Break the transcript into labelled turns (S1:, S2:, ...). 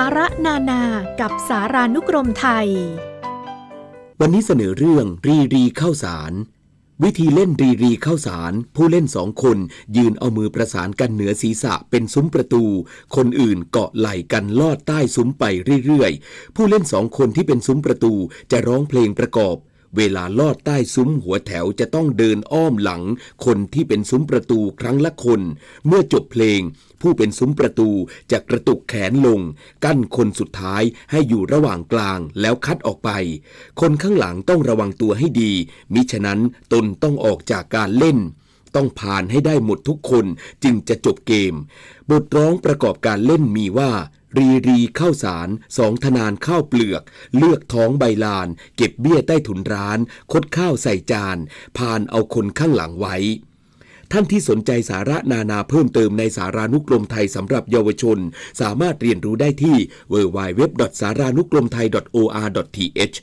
S1: สาระนานากับสารานุกรมไทย
S2: วันนี้เสนอเรื่องรีรีเข้าสาร วิธีเล่นรีรีเข้าสาร ผู้เล่นสองคนยืนเอามือประสานกันเหนือศีรษะเป็นซุ้มประตู คนอื่นเกาะไหล่กันลอดใต้ซุ้มไปเรื่อยๆ ผู้เล่นสองคนที่เป็นซุ้มประตูจะร้องเพลงประกอบ เวลาลอดใต้ซุ้มหัวแถวจะต้องเดินอ้อมหลัง คนที่เป็นซุ้มประตูครั้งละคน เมื่อจบเพลง ผู้เป็นซุ้มประตูจะกระตุกแขนลง กั้นคนสุดท้ายให้อยู่ระหว่างกลางแล้วคัดออกไป คนข้างหลังต้องระวังตัวให้ดี มิฉะนั้นตนต้องออกจากการเล่น ต้องผ่านให้ได้หมดทุกคนจึงจะจบเกม บทร้องประกอบการเล่นมีว่า รีรีข้าวสารสองธนานข้าวเปลือก เลือกท้องใบลาน เก็บเบี้ยใต้ถุนร้าน คดข้าวใส่จานผ่านเอาคนข้างหลังไว้ท่านที่สนใจสาระนานาเพิ่มเติมในสารานุกรมไทยสำหรับเยาวชน สามารถเรียนรู้ได้ที่ www.saranukromthai.or.th